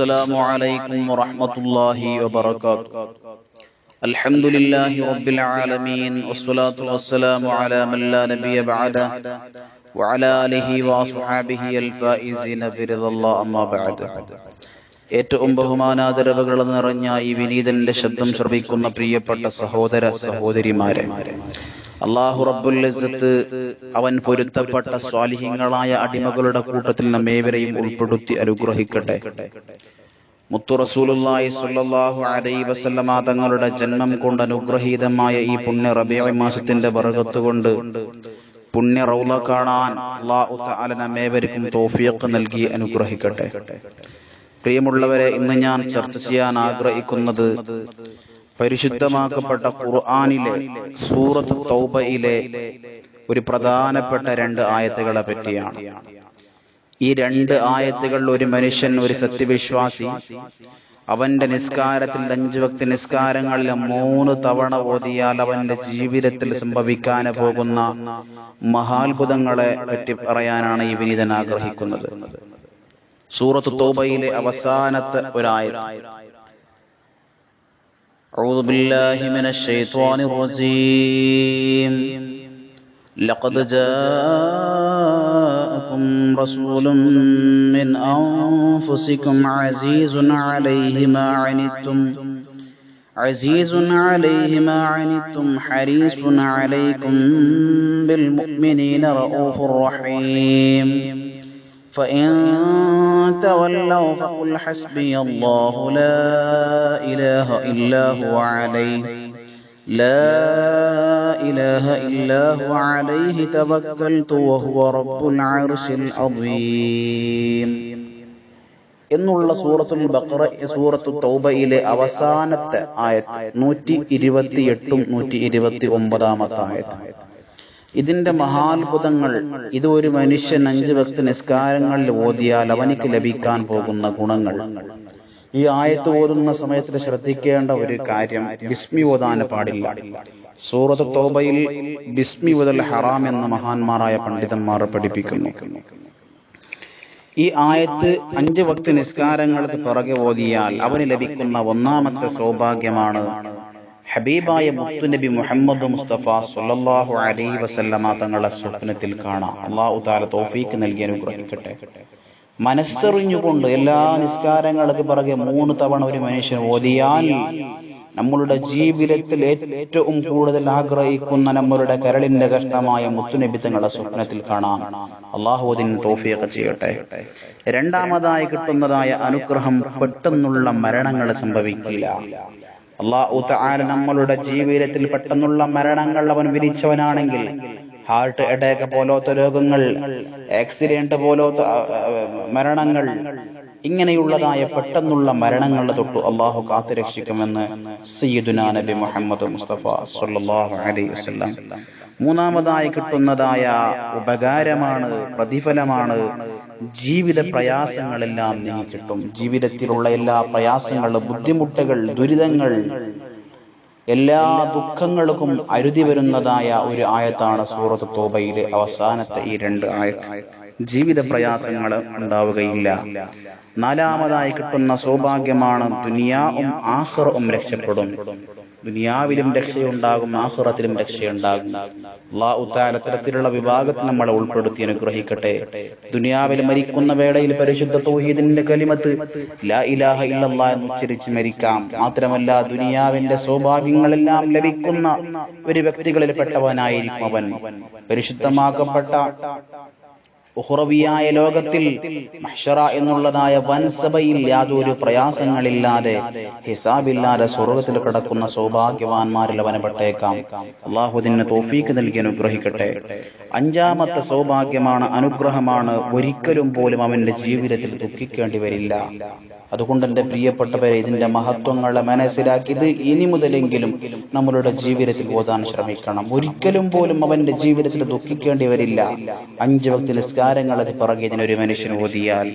السلام عليكم ورحمة الله وبركاته الحمد لله رب العالمين والصلاة والسلام على من لا نبي بعده وعلى آله وأصحابه الفائزين برضا الله أما بعد ഏറ്റവും ബഹുമാനാദരവുകൾ നിറഞ്ഞ ഈ വിനീതന്റെ ശബ്ദം ശ്രവിക്കുന്ന പ്രിയപ്പെട്ട സഹോദര സഹോദരിമാരെ അള്ളാഹു റബ്ബുൽ അവൻ പൊരുത്തപ്പെട്ട സ്വാലിഹ്യങ്ങളായ അടിമകളുടെ കൂട്ടത്തിൽ നമ്മേവരെയും ഉൾപ്പെടുത്തി അനുഗ്രഹിക്കട്ടെ. മുത്തു റസൂലുള്ളാഹി സ്വല്ലല്ലാഹു അലൈഹി വസല്ലമ തങ്ങളുടെ ജന്മം കൊണ്ട് അനുഗ്രഹീതമായ ഈ പുണ്യ റബിയ മാസത്തിന്റെ കൊണ്ട് പുണ്യ റൗള കാണാൻ അല്ലാഹു തആല നമ്മേവർക്കും തൗഫീഖ് നൽകി അനുഗ്രഹിക്കട്ടെ. പ്രിയമുള്ളവരെ ഇന്ന് ഞാൻ ചർച്ച ചെയ്യാൻ ആഗ്രഹിക്കുന്നത് പരിശുദ്ധമാക്കപ്പെട്ട ഖുർആാനിലെ സൂറത്ത് തൗബയിലെ ഒരു പ്രധാനപ്പെട്ട രണ്ട് ആയത്തുകളെ പറ്റിയാണ്. ഈ രണ്ട് ആയത്തുകളിൽ ഒരു മനുഷ്യൻ ഒരു സത്യവിശ്വാസി അവന്റെ നിസ്കാരത്തിൽ അഞ്ചു ഭക്തി നിസ്കാരങ്ങളിൽ മൂന്ന് തവണ ഓതിയാൽ അവന്റെ ജീവിതത്തിൽ സംഭവിക്കാൻ പോകുന്ന മഹാത്ഭുതങ്ങളെ പറ്റി പറയാനാണ് ഈ വിനീതൻ ആഗ്രഹിക്കുന്നത്. സൂറത്ത് തോബയിലെ അവസാനത്തെ ഒരായത് أعوذ بالله من الشيطان الرجيم. لقد جاءكم رسول من أنفسكم عزيز عليه ما عنتم. عزيز عليه ما عنتم. حريص عليكم بالمؤمنين رؤوف رحيم. فإن تولوا فقل حسبي الله لا إله إلا هو عليه لا إله إلا هو عليه توكلت وهو رب العرش العظيم എന്നുള്ള സൂറത്തുൽ ബഖറ സൂറത്തു തൗബയിലെ അവസാനത്തെ ആയത്ത് നൂറ്റി ഇരുപത്തിയെട്ടും നൂറ്റി ഇരുപത്തി ഒമ്പതാമത്തെ ആയത്ത് ഇതിന്റെ മഹാത്ഭുതങ്ങൾ ഇത് ഒരു മനുഷ്യൻ അഞ്ച് ഭക്ത നിസ്കാരങ്ങളിൽ ഓതിയാൽ അവനിക്ക് ലഭിക്കാൻ പോകുന്ന ഗുണങ്ങൾ. ഈ ആയത്ത് ഓതുന്ന സമയത്ത് ശ്രദ്ധിക്കേണ്ട ഒരു കാര്യം ബിസ്മി ഓതാൻ പാടില്ല. സൂറത്ത് തോബയിൽ ബിസ്മി ഉദൽ ഹറാം എന്ന മഹാന്മാരായ പണ്ഡിതന്മാർ പഠിപ്പിക്കുന്നു. ഈ ആയത്ത് അഞ്ച് ഭക്തി നിസ്കാരങ്ങൾക്ക് പുറകെ ഓതിയാൽ അവന് ലഭിക്കുന്ന ഒന്നാമത്തെ സൗഭാഗ്യമാണ് ഹബീബായ മുത്തുനബി മുഹമ്മദ് മുസ്തഫ സല്ലല്ലാഹു അലൈ വസല്ലമ തങ്ങളുടെ സ്വപ്നത്തിൽ കാണാം. അള്ളാഹു താല തോഫീക്ക് നൽകി അനുഗ്രഹിക്കട്ടെ. മനസ്സറിഞ്ഞുകൊണ്ട് എല്ലാ നിസ്കാരങ്ങൾക്ക് പിറകെ മൂന്ന് തവണ ഒരു മനുഷ്യൻ ഓതിയാൽ നമ്മളുടെ ജീവിതത്തിൽ ഏറ്റവും കൂടുതൽ ആഗ്രഹിക്കുന്ന നമ്മളുടെ കരളിന്റെ കഷ്ടമായ മുത്തുനബി തങ്ങളുടെ സ്വപ്നത്തിൽ കാണാം. അള്ളാഹുദിൻ തോഫിയൊക്കെ ചെയ്യട്ടെ. രണ്ടാമതായി കിട്ടുന്നതായ അനുഗ്രഹം പെട്ടെന്നുള്ള മരണങ്ങൾ സംഭവിക്കില്ല. അള്ളാഹു താര നമ്മളുടെ ജീവിതത്തിൽ പെട്ടെന്നുള്ള മരണങ്ങൾ അവൻ വിധിച്ചവനാണെങ്കിൽ ഹാർട്ട് അറ്റാക്ക് പോലത്തെ രോഗങ്ങൾ ആക്സിഡന്റ് പോലത്തെ മരണങ്ങൾ ഇങ്ങനെയുള്ളതായ പെട്ടെന്നുള്ള മരണങ്ങളുടെ തൊട്ട് അള്ളാഹു കാത്തുരക്ഷിക്കുമെന്ന് സയ്യിദുനാ നബി മുഹമ്മദ് മുസ്തഫ സല്ലാഹു അലൈഹി വസ്ലാം മൂന്നാമതായി കിട്ടുന്നതായ ഉപകാരമാണ് പ്രതിഫലമാണ് ജീവിത പ്രയാസങ്ങളെല്ലാം നീങ്ങി കിട്ടും ജീവിതത്തിലുള്ള എല്ലാ പ്രയാസങ്ങളും ബുദ്ധിമുട്ടുകൾ ദുരിതങ്ങൾ എല്ലാ ദുഃഖങ്ങൾക്കും അരുതി വരുന്നതായ ഒരു ആയത്താണ് സൂറത്ത് തോബയിലെ അവസാനത്തെ ഈ രണ്ട് ആയത്ത്. ജീവിത പ്രയാസങ്ങൾ ഉണ്ടാവുകയില്ല. നാലാമതായി കിട്ടുന്ന സൗഭാഗ്യമാണ് ദുനിയാവും ആഹ്റവും രക്ഷപ്പെടും. ദുനിയാവിലും രക്ഷയുണ്ടാകും ആഹ്റത്തിലും രക്ഷയുണ്ടാകും. അള്ളാഹു തരത്തിലുള്ള വിഭാഗത്തിൽ നമ്മളെ ഉൾപ്പെടുത്തി അനുഗ്രഹിക്കട്ടെ. ദുനിയാവിൽ മരിക്കുന്ന വേളയിൽ പരിശുദ്ധ തൗഹീദിന്റെ കലിമത്ത് ലാ ഇലാഹ എന്ന് ഉച്ചരിച്ച് മരിക്കാം. മാത്രമല്ല ദുനിയാവിന്റെ സൗഭാഗ്യങ്ങളെല്ലാം ലഭിക്കുന്ന ഒരു വ്യക്തികളിൽ പെട്ടവനായിരിക്കും അവൻ. പരിശുദ്ധമാക്കപ്പെട്ട ഉഹ്റവിയായ ലോകത്തിൽ മഹ്ഷറ എന്നുള്ളതായ വൻസഭയിൽ യാതൊരു പ്രയാസങ്ങളില്ലാതെ ഹിസാബില്ലാതെ സ്വർഗത്തിൽ കിടക്കുന്ന സൗഭാഗ്യവാന്മാരിൽ അവനപ്പെട്ടേക്കാം. അള്ളാഹുദിന് തോഫീക്ക് നൽകി അനുഗ്രഹിക്കട്ടെ. അഞ്ചാമത്തെ സൗഭാഗ്യമാണ് അനുഗ്രഹമാണ് ഒരിക്കലും പോലും അവന്റെ ജീവിതത്തിൽ ദുഃഖിക്കേണ്ടി വരില്ല. അതുകൊണ്ട് എന്റെ പ്രിയപ്പെട്ടവരെ ഇതിന്റെ മഹത്വങ്ങളെ മനസ്സിലാക്കി ഇത് ഇനി മുതലെങ്കിലും നമ്മളുടെ ജീവിതത്തിൽ ഓതാൻ ശ്രമിക്കണം. ഒരിക്കലും പോലും അവന്റെ ജീവിതത്തിൽ ദുഃഖിക്കേണ്ടി വരില്ല. അഞ്ച് ഭക്തി നിസ്കാരങ്ങളത് പുറകെ ഇതിനൊരു മനുഷ്യൻ ഓതിയാൽ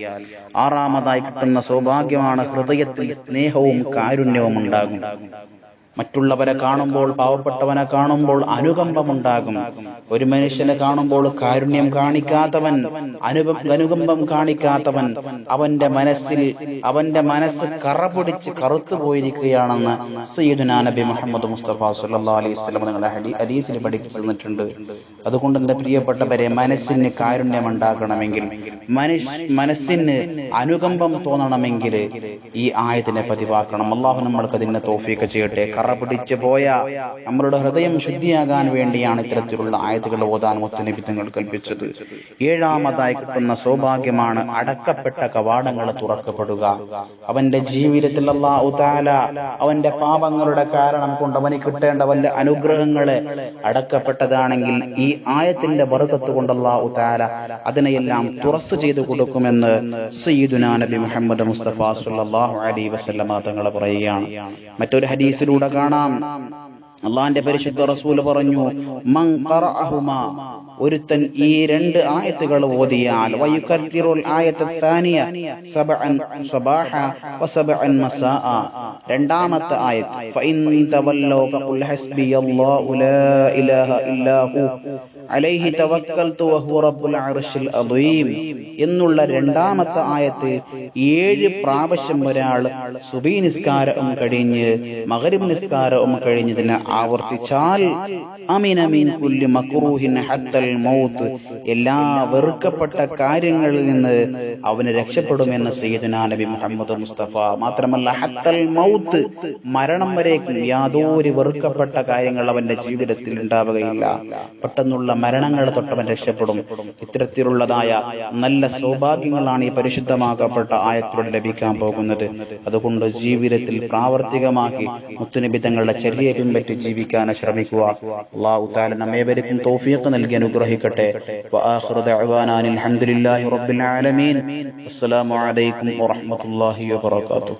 ആറാമതായി കിട്ടുന്ന സൗഭാഗ്യമാണ് ഹൃദയത്തിൽ സ്നേഹവും കാരുണ്യവും ഉണ്ടാകും. മറ്റുള്ളവരെ കാണുമ്പോൾ പാവപ്പെട്ടവനെ കാണുമ്പോൾ അനുകമ്പമുണ്ടാകും. ഒരു മനുഷ്യനെ കാണുമ്പോൾ കാരുണ്യം കാണിക്കാത്തവൻ അനുകമ്പം കാണിക്കാത്തവൻ അവന്റെ മനസ്സിൽ അവന്റെ മനസ്സ് കറ പിടിച്ച് കറുത്തു പോയിരിക്കുകയാണെന്ന് സയ്യിദുനാ നബി മുഹമ്മദ് മുസ്തഫ സല്ലല്ലാഹു അലൈഹി വസല്ലം നിങ്ങളുടെ ഹദീസിൽ പഠിപ്പിച്ചു തന്നിട്ടുണ്ട് അതുകൊണ്ട് എന്റെ പ്രിയപ്പെട്ടവരെ മനസ്സിന് കാരുണ്യം ഉണ്ടാകണമെങ്കിൽ മനസ്സിന് അനുകമ്പം തോന്നണമെങ്കിൽ ഈ ആയത്തിനെ പതിവാക്കണം. അള്ളാഹു നമ്മൾക്ക് അതിനെ തോഫീക്ക് ചെയ്യട്ടെ. കറ പിടിച്ചു പോയ നമ്മളുടെ ഹൃദയം ശുദ്ധിയാകാൻ വേണ്ടിയാണ് ഇത്തരത്തിലുള്ള ആയതുകൾ ഓതാൻ മുത്തനബി തങ്ങൾ കൽപ്പിച്ചത്. ഏഴാമതായി കിട്ടുന്ന സൗഭാഗ്യമാണ് അടക്കപ്പെട്ട കവാടങ്ങൾ തുറക്കപ്പെടുക. അവന്റെ ജീവിതത്തിൽ അള്ളാഹു അവന്റെ പാപങ്ങളുടെ കാരണം കൊണ്ട് അവന് കിട്ടേണ്ട വല്ല അനുഗ്രഹങ്ങൾ അടക്കപ്പെട്ടതാണെങ്കിൽ ഈ ആയത്തിന്റെ വറുതത്ത് കൊണ്ട് അള്ളാഹു താല അതിനെയെല്ലാം തുറസ് ചെയ്തു കൊടുക്കുമെന്ന് സയ്യിദുനാ നബി മുഹമ്മദ് മുസ്തഫ സുല്ലാഹു അലൈഹി വസല്ലമ തങ്ങൾ പറയുകയാണ്. മറ്റൊരു ഹദീസിലൂടെ കാണാം. അള്ളാന്റെ പരിശുദ്ധ റസൂൽ പറഞ്ഞു ഒരുത്തൻ ഈ രണ്ട് ആയത്തുകൾ ഓതിയാൽ രണ്ടാമത്തെ ആയത്ത് അലൈഹി തവക്കൽതു റബ്ബുൽ എന്നുള്ള രണ്ടാമത്തെ ആയത്ത് ഏഴ് പ്രാവശ്യം ഒരാൾ സുബീ നിസ്കാരവും കഴിഞ്ഞ് മഗ്രിബ് നിസ്കാരവും കഴിഞ്ഞതിന് ആവർത്തിച്ചാൽ എല്ലാ വെറുക്കപ്പെട്ട കാര്യങ്ങളിൽ നിന്ന് അവന് രക്ഷപ്പെടുമെന്ന് സയ്യിദുനാ നബി മുഹമ്മദ് മുസ്തഫ. മാത്രമല്ല ഹത്തൽ മൗത്ത് മരണം വരേക്കും യാതൊരു വെറുക്കപ്പെട്ട കാര്യങ്ങൾ അവന്റെ ജീവിതത്തിൽ ഉണ്ടാവുകയില്ല. പെട്ടെന്നുള്ള മരണങ്ങൾ തൊട്ടവൻ രക്ഷപ്പെടും. ഇത്തരത്തിലുള്ളതായ നല്ല സൗഭാഗ്യങ്ങളാണ് ഈ പരിശുദ്ധമാക്കപ്പെട്ട ആയത്തിലൂടെ ലഭിക്കാൻ പോകുന്നത്. അതുകൊണ്ട് ജീവിതത്തിൽ പ്രാവർത്തികമാക്കി മുത്തുനിബിതങ്ങളുടെ തങ്ങളുടെ ചര്യ പിൻപറ്റി ജീവിക്കാൻ ശ്രമിക്കുക. അള്ളാഹു താല നമ്മേവരിക്കും തൗഫീഖ് നൽകി അനുഗ്രഹിക്കട്ടെ. വആഖിറു ദഅവാനാ അൽഹംദുലില്ലാഹി റബ്ബിൽ ആലമീൻ. അസ്സലാമു അലൈക്കും വറഹ്മത്തുള്ളാഹി വബറകാതുഹു.